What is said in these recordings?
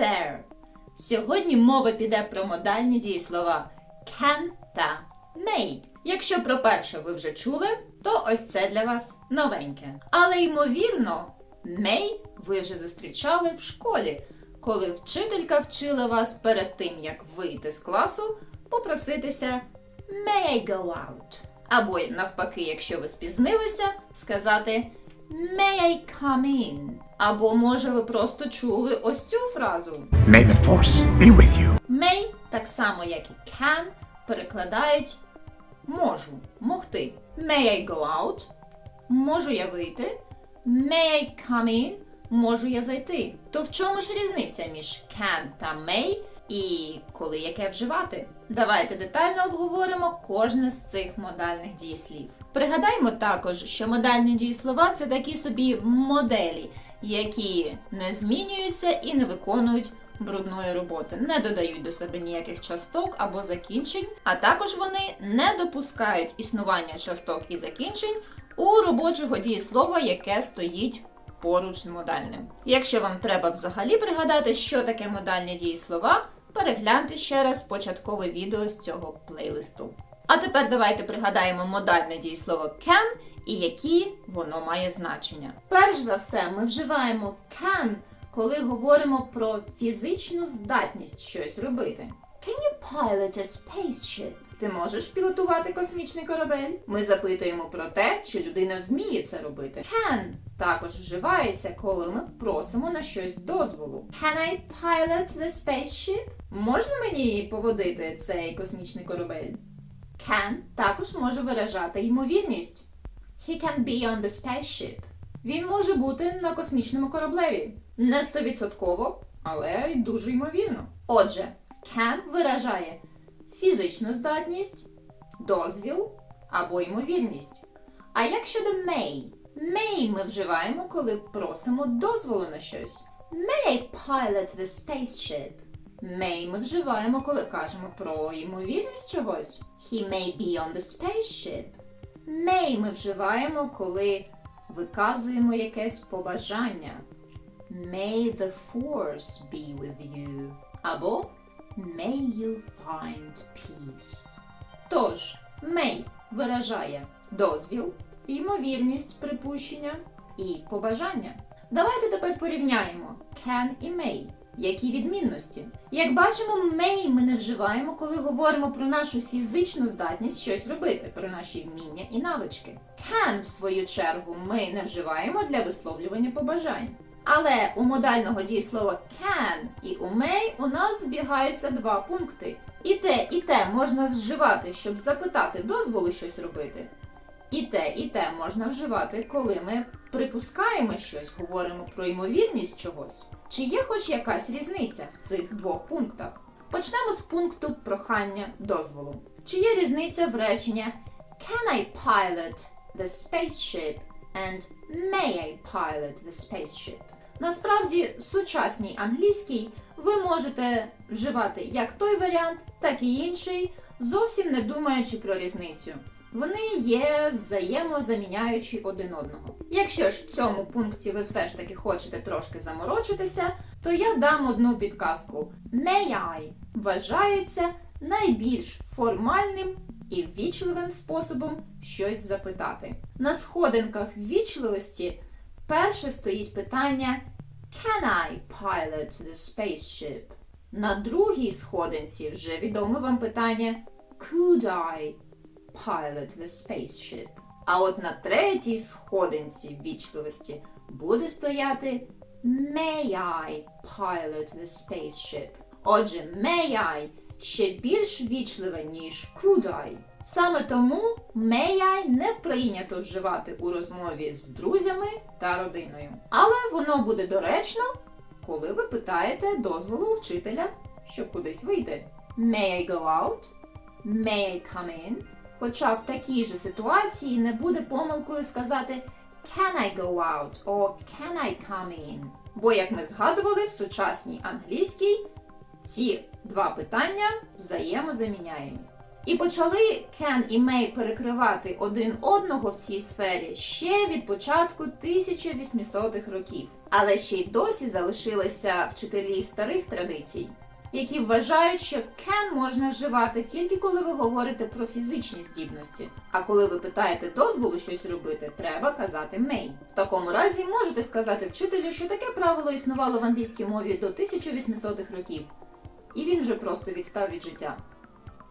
there. Сьогодні мова піде про модальні дієслова can та may. Якщо про перше ви вже чули, то ось це для вас новеньке. Але ймовірно, may ви вже зустрічали в школі, коли вчителька вчила вас перед тим, як вийти з класу, попроситися May I go out? Або навпаки, якщо ви спізнилися, сказати May I come in? Або може ви просто чули ось цю фразу. May the Force be with you. May, так само як і can, перекладають можу, могти. May I go out? Можу я вийти? May I come in? Можу я зайти? То в чому ж різниця між can та may і коли яке вживати? Давайте детально обговоримо кожне з цих модальних дієслів. Пригадаймо також, що модальні дієслова це такі собі моделі, які не змінюються і не виконують брудної роботи, не додають до себе ніяких часток або закінчень, а також вони не допускають існування часток і закінчень у робочого дієслова, яке стоїть поруч з модальним. Якщо вам треба взагалі пригадати, що таке модальні дієслова, перегляньте ще раз початкове відео з цього плейлисту. А тепер давайте пригадаємо модальне дієслово can і які воно має значення. Перш за все, ми вживаємо can, коли говоримо про фізичну здатність щось робити. Can you pilot a spaceship? Ти можеш пілотувати космічний корабель? Ми запитуємо про те, чи людина вміє це робити. Can також вживається, коли ми просимо на щось дозволу. Can I pilot the spaceship? Можна мені поводити цей космічний корабель? Can також може виражати ймовірність. He can be on the spaceship. Він може бути на космічному кораблеві. Не стовідсотково, але й дуже ймовірно. Отже, can виражає фізичну здатність, дозвіл або ймовірність. А як щодо may? May ми вживаємо, коли просимо дозволу на щось. May pilot the spaceship? May ми вживаємо, коли кажемо про ймовірність чогось. He may be on the spaceship. May ми вживаємо, коли виказуємо якесь побажання. May the force be with you. Або May you find peace. Тож, may виражає дозвіл, ймовірність припущення і побажання. Давайте тепер порівняємо can і may. Які відмінності? Як бачимо, may ми не вживаємо, коли говоримо про нашу фізичну здатність щось робити, про наші вміння і навички. Can, в свою чергу, ми не вживаємо для висловлювання побажань. Але у модального дієслова can і у may у нас збігаються два пункти. І те, і те можна вживати, щоб запитати дозволу щось робити. І те, і те можна вживати, коли ми припускаємо щось, говоримо про ймовірність чогось. Чи є хоч якась різниця в цих двох пунктах? Почнемо з пункту прохання дозволу. Чи є різниця в реченнях Can I pilot the spaceship and May I pilot the spaceship? Насправді, сучасній англійській ви можете вживати як той варіант, так і інший, зовсім не думаючи про різницю. Вони є взаємозаміняючі один одного. Якщо ж в цьому пункті ви все ж таки хочете трошки заморочитися, то я дам одну підказку. May вважається найбільш формальним і ввічливим способом щось запитати. На сходинках ввічливості перше стоїть питання Can I pilot the spaceship? На другій сходинці вже відоме вам питання Could I pilot the spaceship? А от на третій сходинці ввічливості буде стояти May I pilot the spaceship? Отже, may I ще більш вічливе, ніж could I. Саме тому may I не прийнято вживати у розмові з друзями та родиною. Але воно буде доречно, коли ви питаєте дозволу у вчителя, щоб кудись вийти. May I go out? May I come in? Хоча в такій же ситуації не буде помилкою сказати Can I go out? or Can I come in? Бо, як ми згадували, в сучасній англійській ці два питання взаємозаміняємі. І почали Кен і Мей перекривати один одного в цій сфері ще від початку 1800-х років. Але ще й досі залишилися вчителі старих традицій, які вважають, що Кен можна вживати тільки коли ви говорите про фізичні здібності. А коли ви питаєте дозволу щось робити, треба казати Мей. В такому разі можете сказати вчителю, що таке правило існувало в англійській мові до 1800-х років, і він вже просто відстав від життя.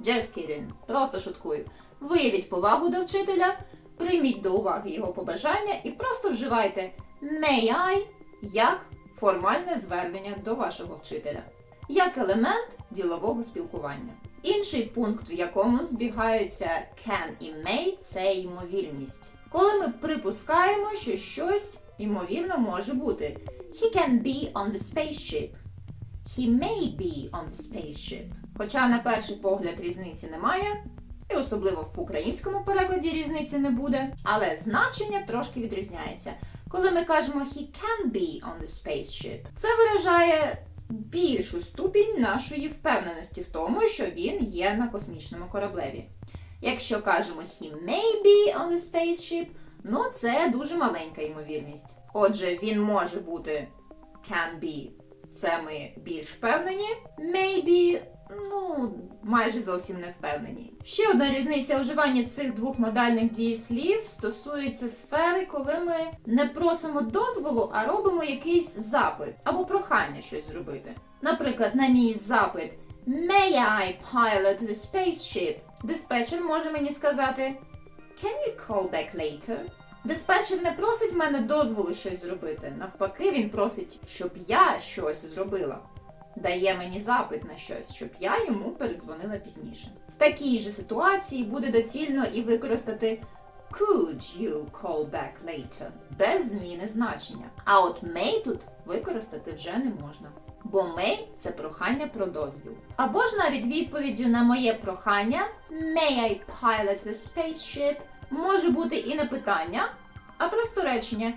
Just kidding. Просто шуткую. Виявіть повагу до вчителя, прийміть до уваги його побажання і просто вживайте may I як формальне звернення до вашого вчителя, як елемент ділового спілкування. Інший пункт, в якому збігаються can і may, це ймовірність. Коли ми припускаємо, що щось ймовірно може бути. He can be on the spaceship. He may be on the spaceship. Хоча на перший погляд різниці немає, і особливо в українському перекладі різниці не буде, але значення трошки відрізняється. Коли ми кажемо he can be on the spaceship, це виражає більшу ступінь нашої впевненості в тому, що він є на космічному кораблеві. Якщо кажемо he may be on a spaceship, ну це дуже маленька ймовірність. Отже, він може бути can be це ми більш впевнені. Maybe, ну, майже зовсім не впевнені. Ще одна різниця уживання цих двох модальних дієслів стосується сфери, коли ми не просимо дозволу, а робимо якийсь запит або прохання щось зробити. Наприклад, на мій запит May I pilot the spaceship? Диспетчер може мені сказати Can you call back later? Диспетчер не просить мене дозволу щось зробити. Навпаки, він просить, щоб я щось зробила. Дає мені запит на щось, щоб я йому передзвонила пізніше. В такій же ситуації буде доцільно і використати could you call back later без зміни значення. А от may тут використати вже не можна. Бо may – це прохання про дозвіл. Або ж навіть відповіддю на моє прохання May I pilot the spaceship може бути і не питання, а просто речення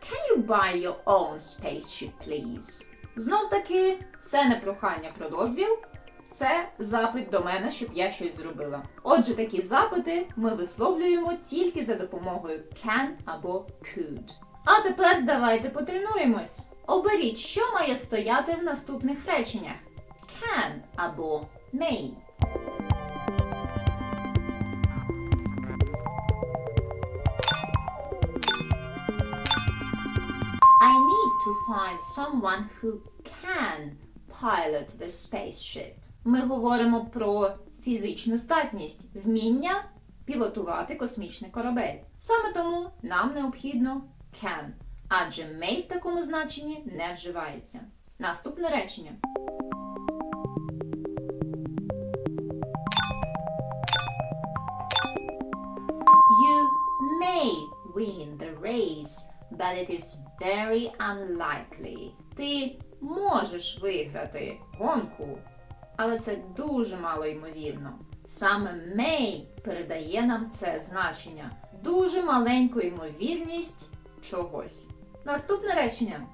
Can you buy your own spaceship, please? Знов таки, це не прохання про дозвіл, це запит до мене, щоб я щось зробила. Отже, такі запити ми висловлюємо тільки за допомогою can або could. А тепер давайте потренуємось. Оберіть, що має стояти в наступних реченнях: can або may. To find someone who can pilot the spaceship. Ми говоримо про фізичну здатність, вміння пілотувати космічний корабель. Саме тому нам необхідно can, адже may в такому значенні не вживається. Наступне речення. You may win the race, but it is very unlikely. Ти можеш виграти гонку, але це дуже мало ймовірно. Саме may передає нам це значення. Дуже маленьку ймовірність чогось. Наступне речення.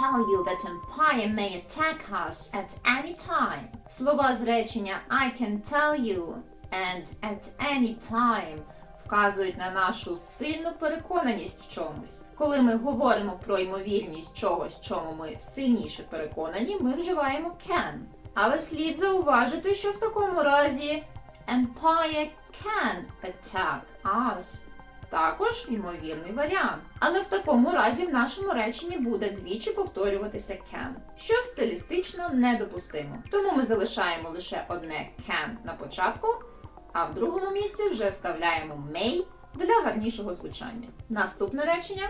Tell you that Empire may attack us at any time. Слова з речення I can tell you and at any time вказують на нашу сильну переконаність в чомусь. Коли ми говоримо про ймовірність чогось, чому ми сильніше переконані, ми вживаємо can. Але слід зауважити, що в такому разі Empire can attack us також ймовірний варіант. Але в такому разі в нашому реченні буде двічі повторюватися can, що стилістично недопустимо. Тому ми залишаємо лише одне can на початку, а в другому місці вже вставляємо may для гарнішого звучання. Наступне речення.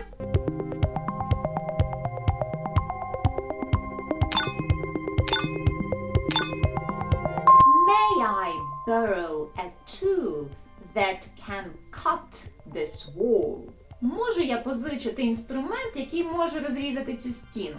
May I borrow a tool that can cut this wall? Можу я позичити інструмент, який може розрізати цю стіну?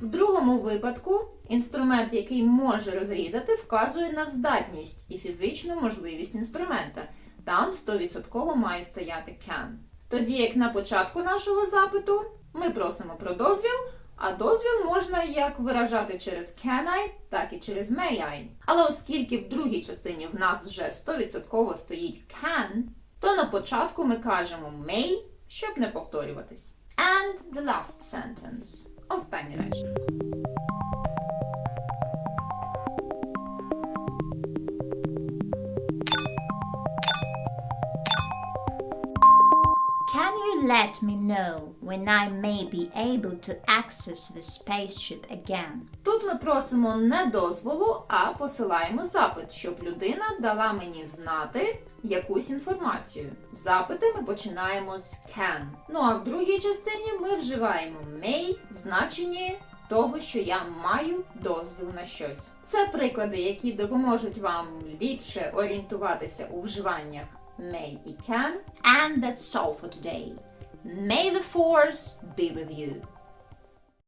В другому випадку інструмент, який може розрізати, вказує на здатність і фізичну можливість інструмента. Там 100% має стояти can. Тоді як на початку нашого запиту Ми просимо про дозвіл, а дозвіл можна як виражати через can I, так і через may I. Але оскільки в другій частині в нас вже 100% стоїть can, то на початку ми кажемо may, щоб не повторюватись. And the last sentence. Останнє речення. Can you let me know when I may be able to access the spaceship again? Тут ми просимо не дозволу, а посилаємо запит, щоб людина дала мені знати якусь інформацію. Запити ми починаємо з can. Ну а в другій частині ми вживаємо may в значенні того, що я маю дозвіл на щось. Це приклади, які допоможуть вам ліпше орієнтуватися у вживаннях may і can. And that's all for today. May the force be with you.